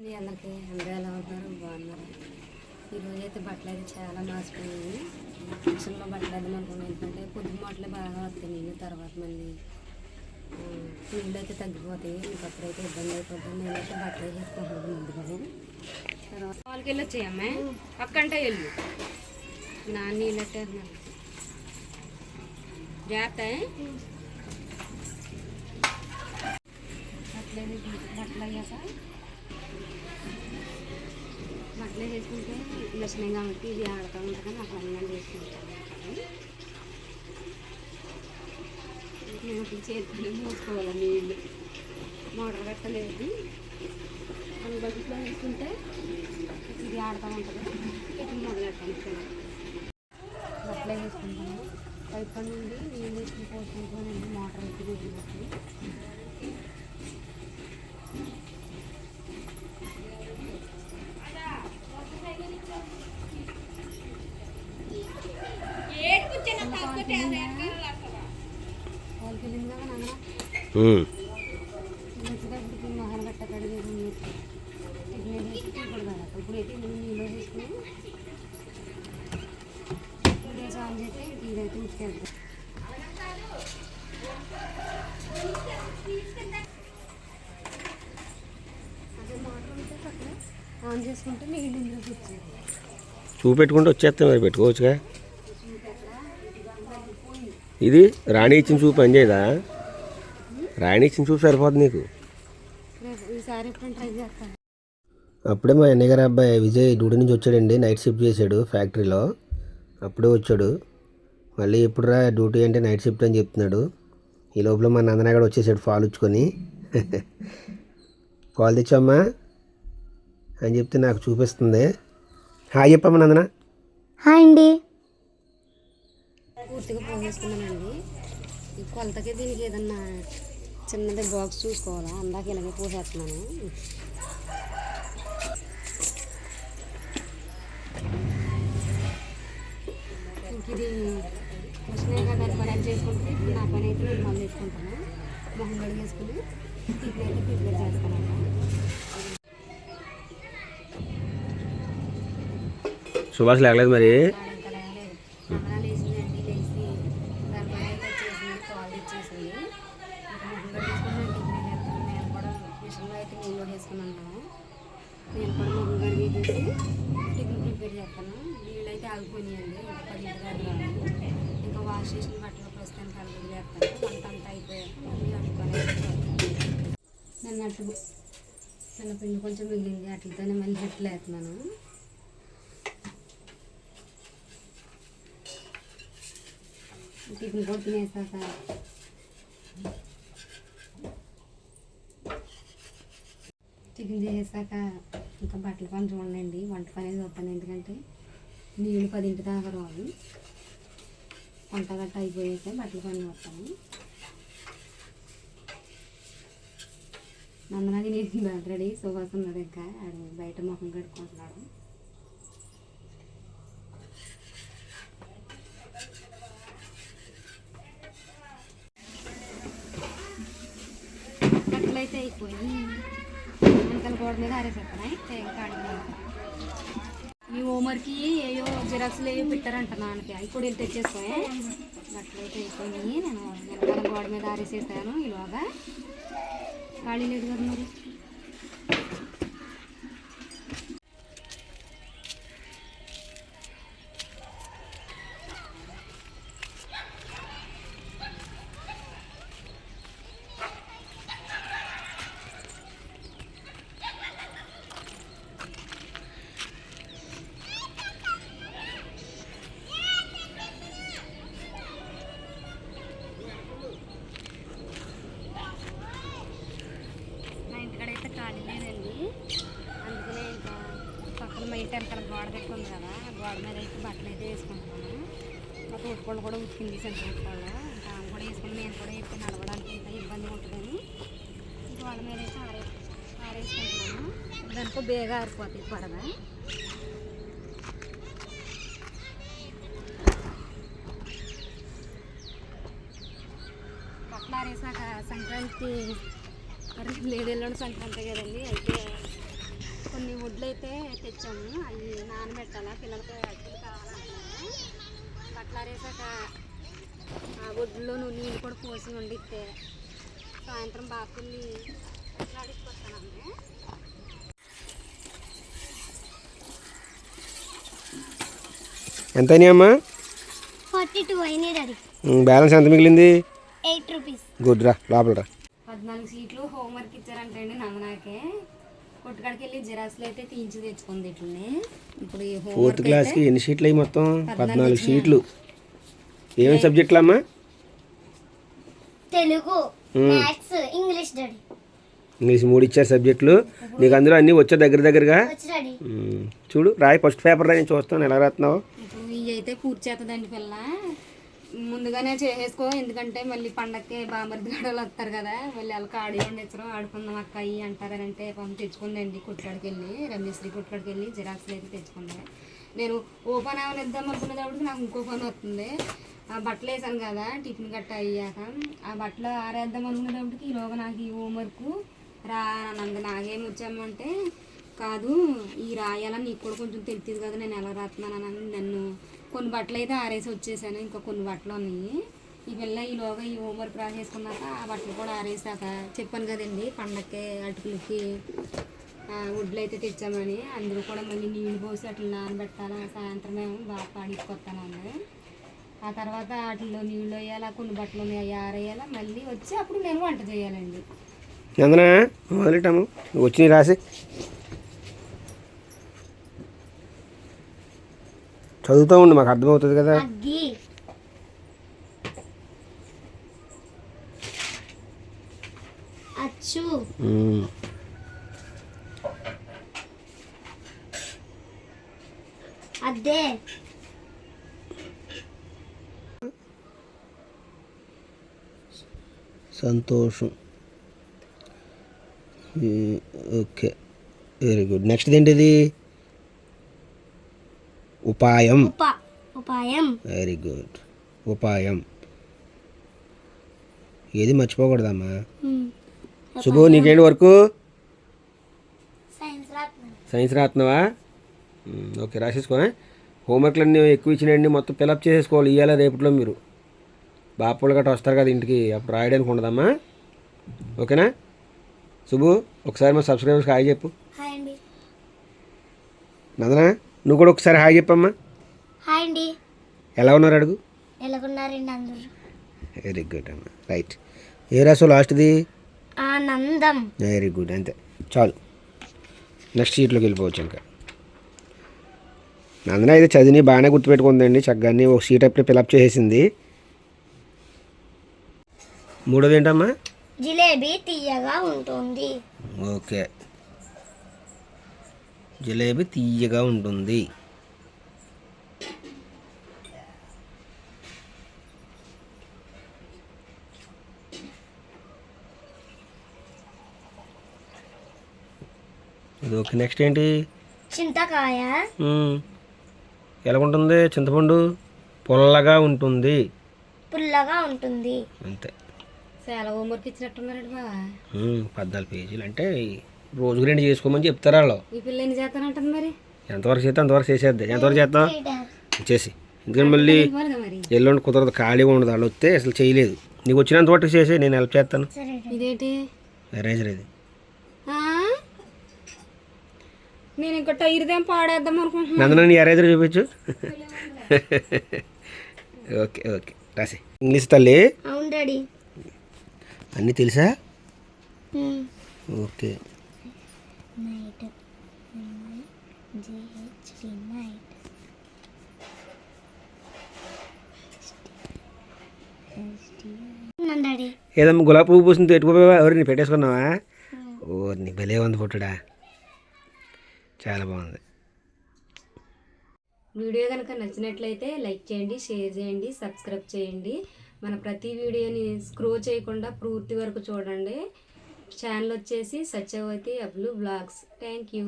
అండి అందరికీ అందరూ ఎలా ఉన్నారు? బాగున్నారు? ఈరోజు అయితే బట్టలు అయితే చాలా మాసిపోయాయి కిచెన్లో బట్టలు అయితే అనుకున్నాను ఎందుకంటే పొద్దు మాటలే బాగా వస్తాయి తర్వాత మళ్ళీ ఆ, నీళ్ళు అయితే తగ్గిపోతాయి. ఇంకప్పుడైతే ఇబ్బంది అయిపోతుంది నేనైతే బట్టలు వేసుకుంటున్నాను ముందుగానే తర్వాత వాళ్ళకి వెళ్ళి వచ్చాయమ్మా. పక్కంటే వెళ్ళు. నా నీళ్ళు అట్టేస్తున్నాను జాగ్రత్త బట్టలు బట్టలు అయ్యాక అట్లే చేసుకుంటే మిషన్ కాబట్టి ఇది ఆడుతూ ఉంటుంది నాకు అన్నం చేసుకుంటాను నేను ఇప్పుడు చేతులు మూసుకోవాలి నీళ్ళు. మోటార్ పెట్టలేదు అది బకెట్లో వేసుకుంటే ఇది ఆడుతూ ఉంటుంది ఇట్లా మొదలెట్టాను అట్లే వేసుకుంటాను పైపు నుండి నీళ్ళు వేసుకుని పోసుకుంటానండి మోటార్ అయితే దిగిపోతుంది వాళ్ళకి వెళ్ళింది కదా నాన్న ఉమ్. వచ్చేటప్పటికి మొహం గట్ట కడిగి టిఫిన్ వేసి ఇప్పుడు కదా ఇప్పుడు అయితే నేను నీళ్ళు తీసుకుని గ్యాస్ ఆన్ చేస్తే ఇదైతే ఉతికేద్దాం అదే మోటార్ ఉంటే పక్కన ఆన్ చేసుకుంటే నీళ్ళు ఇందులోకి వచ్చేది చూపెట్టుకుంటే వచ్చేస్తాం మరి పెట్టుకోవచ్చుగా. ఇది రాణి ఇచ్చిన చూపు పని ఇచ్చిన చూపు సరిపోతుంది నీకు. అప్పుడే మా అన్నయ్య గారి అబ్బాయి విజయ్ డ్యూటీ నుంచి వచ్చాడండి నైట్ షిఫ్ట్ చేశాడు ఫ్యాక్టరీలో అప్పుడే వచ్చాడు. మళ్ళీ ఎప్పుడురా డ్యూటీ అంటే నైట్ షిఫ్ట్ అని చెప్తున్నాడు. ఈ లోపల మా నందన కూడా వచ్చేసాడు పాలు ఇచ్చుకొని పాలు తెచ్చామ్మా అని చెప్తే నాకు చూపిస్తుంది. హాయ్ చెప్పమ్మా నందన హాయ్ అండి. పూర్తిగా కొలతకి దీనికి ఏదన్నా చిన్నది బాక్స్ చూసుకోవాలా? అందాక ఇలాగే పోసేస్తున్నాను. ఇది వచ్చినాయి కదా పని అది చేసుకుంటే ఇప్పుడు నా పని అయితే నేను మళ్ళీ చేసుకుంటాను. మొహం కడిగేసుకుని టిఫిన్ అయితే ప్రిపేర్ చేస్తాను సుభాష్ లేకలేదు మరి ఇంకా లేవలేదు. అమ్మ లేచిందండి, లేచి దాని పని అయితే వచ్చేసింది, పాలు తెచ్చేసింది. ఇంకా ముగ్గురు కడిగేసుకుని నేను టిఫిన్ చేస్తాను. నేను కూడా మిషన్లో అయితే నీళ్ళు వేసుకున్నాను నేను కూడా ముగ్గురు కడిగేసి టిఫిన్ ప్రిపేర్ చేస్తాను. నీళ్ళు అయితే ఆగిపోయినాయండి. ఇంకా పదింటి ఇంకా వాష్ చేసిన బట్టలు ప్రస్తుతానికి అడుగు చేస్తాను వంట అంతా అయిపోయాక మళ్ళీ అనుకోవాలి నన్ను అట్లు చిన్న పిండి కొంచెం మిగిలింది. అట్లతోనే మళ్ళీ అట్లు వేస్తున్నాను. టిఫిన్ కూడా తినేసాక టిఫిన్ చేసాక ఇంకా బట్టల పని చూడండి వంట పని అనేది వస్తాను ఎందుకంటే నీళ్ళు పదింటి దాకా రాదు వంట గట్ట అయిపోయాక బట్టల పని వస్తాను నందనది నేను రెడీ సుభాష్ ఉన్నాడు ఇంకా. ఆడు బయట మొహం కడుక్కుంటున్నాడు. అయితే అయిపోయి వెనకాల గోడ మీద ఆరేసేస్తున్నాయి కాడి ఈ హోంవర్క్కి ఏయో జిరాక్స్లు ఏయో పెట్టారంట నాన్నకి. అవి కూడా వెళ్ళి తెచ్చేసుకోయి బట్టలు అయితే నేను వెనకాల గోడ మీద ఆరేసేసాను ఇలాగా ఖాళీ లేదు కదా మరి. వెనకాల కదా గోడ మీద అయితే బట్టలు అయితే వేసుకుంటున్నాను మా ఉట్టుకోళ్ళు కూడా ఉతికింది సెంటర్ ఇంకా ఆమె కూడా వేసుకుని నేను కూడా వేసుకుని నడవడానికి ఇంకా ఇబ్బంది ఉంటుందని. గోడ మీద అయితే ఆరే ఆరేసుకుంటున్నాను దానికో బేగా ఆరిపోతాయి పడద బట్టలు ఆరేసాక సంక్రాంతి మరి లేడీలో సంక్రాంతి కదండి అయితే వడ్లు అయితే తెచ్చాము. అవి నానబెట్టాలా పిల్లలకి అడ్డులు కావాలంటున్నాము బట్టలారేసాక ఆ వడ్లో నీళ్ళు కూడా పోసి వండిస్తే సాయంత్రం బాకుల్ని అడిగిపోతానండి ఎంత అయినాయమ్మా ఫార్టీ టూ అయినాయి డాడీ. బ్యాలెన్స్ ఎంత మిగిలింది? Eight rupees. గుడ్ రా లోపల రా పద్నాలుగు సీట్లు హోంవర్క్ ఇచ్చారంటండి నందనాకే కొట్టుకాడికి వెళ్ళి జిరాక్స్లు అయితే తీయించి తెచ్చుకుంది ఇట్లని. ఇప్పుడు ఈ ఫోర్త్ క్లాస్కి ఎన్ని షీట్లు అయ్యి మొత్తం? పద్నాలుగు షీట్లు ఏమేమి సబ్జెక్టులు అమ్మా? Telugu maths English daddy English మూడు ఇచ్చారు సబ్జెక్టులు నీకు అందులో అన్నీ వచ్చా దగ్గర దగ్గరగా? వచ్చి డాడీ ఉమ్, చూడు రాయి ఫస్ట్ పేపర్ రా నేను చూస్తాను. ఎలా రాస్తున్నావు. ఇవి అయితే పూర్తి చేస్తుందండి పిల్ల. ముందుగానే చేసేసుకో ఎందుకంటే మళ్ళీ పండక్కి బామర్ది గడవలు వస్తారు కదా మళ్ళీ వాళ్ళకి ఆడి వండించడం ఆడుకుందాం అక్క అయ్యి అంటారని అంటే తెచ్చుకుందండి కుట్టుకాడికి వెళ్ళి రమేశ్వరి కుట్టుకాడికి వెళ్ళి జిరాక్స్లు అయితే తెచ్చుకుందా. నేను ఓ పని ఏమైనా ఇద్దాం అనుకునేటప్పుడు నాకు ఇంకో పని వస్తుంది. ఆ బట్టలు వేసాను కదా టిఫిన్ గట్ట అయ్యాక ఆ బట్టలు ఆరేద్దాం అనుకునేటప్పటికి ఈరోజు నాకు ఈ హోంవర్క్ రా నాకేం వచ్చామంటే కాదు ఈ రాయాలని నీకు కూడా కొంచెం తెలియదు కదా నేను ఎలా రాస్తున్నానని నన్ను కొన్ని బట్టలు అయితే ఆరేసి వచ్చేసాను. ఇంకా కొన్ని బట్టలు ఉన్నాయి. ఈ పిల్ల ఈలోగా ఈ హోంవర్క్ రాసేసుకున్నాక ఆ బట్టలు కూడా ఆరేసాక చెప్పాను కదండి పండక్కి అటుకులకి వడ్లు అయితే తెచ్చామని. అందరూ కూడా మళ్ళీ నీళ్ళు పోసి అట్లా నానబెట్టాలా సాయంత్రం ఏమో బాగా పాడించుకొస్తానండి ఆ తర్వాత వాటిలో నీళ్ళు వేయాలా కొన్ని బట్టలు ఉన్నాయి అవి ఆరేయాలా మళ్ళీ వచ్చి అప్పుడు నేను వంట చేయాలండి. నందనా వచ్చి రాసి. చదువుతూ ఉండు మాకు అర్థమవుతుంది కదా. సంతోషం. ఓకే. వెరీ గుడ్ నెక్స్ట్ ఏంటిది ఉపాయం. ఉప ఉపాయం. వెరీ గుడ్ ఉపాయం. ఏది మర్చిపోకూడదమ్మా. శుభు నీకేంటి వరకు? సైన్స్ మ్మ్, ఓకే రాసేసుకో హోంవర్క్లు అన్నీ ఎక్కువ ఇచ్చినాయండి మొత్తం ఫిలప్ చేసేసుకోవాలి ఇవాళ రేపట్లో మీరు. బాపలు గట్రా వస్తారు కదా ఇంటికి అప్పుడు రాయడానికి ఉండదమ్మా. ఓకేనా? శుభు ఒకసారి మా సబ్స్క్రైబర్స్కి హాయ్ చెప్పు. నందనా? నువ్వు కూడా ఒకసారి హాయ్ చెప్పమ్మా. హాయ్ అండి. ఎలా ఉన్నారు అడుగు. ఎలాగున్నారండి అందరూ? వెరీ గుడ్ అమ్మా. రైట్ ఏ రాసో లాస్ట్ది? ఆనందం వెరీ గుడ్ అంతే. చాలు. నెక్స్ట్ షీట్లోకి వెళ్ళిపోవచ్చు ఇంకా. నందన అయితే చదివి బాగానే గుర్తుపెట్టుకుందండి. చక్కగానే ఒక షీట్ అప్పుడే ఫిలప్ చేసేసింది. మూడోది ఏంటమ్మా? జిలేబీ తీయగా ఉంటుంది. ఓకే జిలేబీ తీయగా ఉంటుంది. ఇది ఓకే నెక్స్ట్ ఏంటి? చింతకాయ. మ్మ్. ఎలాగుంటుంది? చింతపండు పుల్లగా ఉంటుంది. పుల్లగా ఉంటుంది. అంతే. చాలా హోంవర్క్ ఇచ్చినట్టున్నారండి బాబా. పద్నాలుగు పేజీలు. అంటే రోజుకు రెండు చేసుకోమని చెప్తారు వాళ్ళు. ఈ పిల్ల ఎన్ని చేస్తానంటుంది మరి? ఎంతవరకు చేస్తే అంతవరకు చేసేద్ది. ఎంతవరకు చేద్దాం లీటర్. చేసి. ఎందుకంటే మళ్ళీ ఎల్లుండి కుదరదు ఖాళీగా ఉండదు. వాళ్ళు వస్తే అసలు చేయలేదు. నీకు వచ్చినంత వరకు చేసి నేను హెల్ప్ చేస్తాను. ఇదేంటి? ఎరేజర్ ఇది. ఆ? నేను ఇంకా టైర్దేం పాడేద్దాం అనుకుంటున్నాను నందన నీ ఎరేజర్ చూపించు. Okay okay. రాసి. ఇంగ్లీష్ తల్లి. అవును డాడీ. అన్నీ తెలుసా. ఓకే. నైట్ జిహెచ్డి నైట్ ఏదమ్మా గులాబీ పువ్వు పూసింది ఎట్టుకోపోయావా ఎవరిని పెట్టేసుకున్నావా? ఓర్ని భలే ఉంది ఫోటోడా. చాలా బాగుంది. వీడియో కనుక నచ్చినట్లయితే లైక్ చేయండి షేర్ చేయండి సబ్స్క్రైబ్ చేయండి. మన ప్రతి వీడియోని స్క్రో చేయకుండా పూర్తి వరకు చూడండి. ఛానల్ వచ్చేసి సత్యవతి అబ్లు బ్లాగ్స్. Thank you.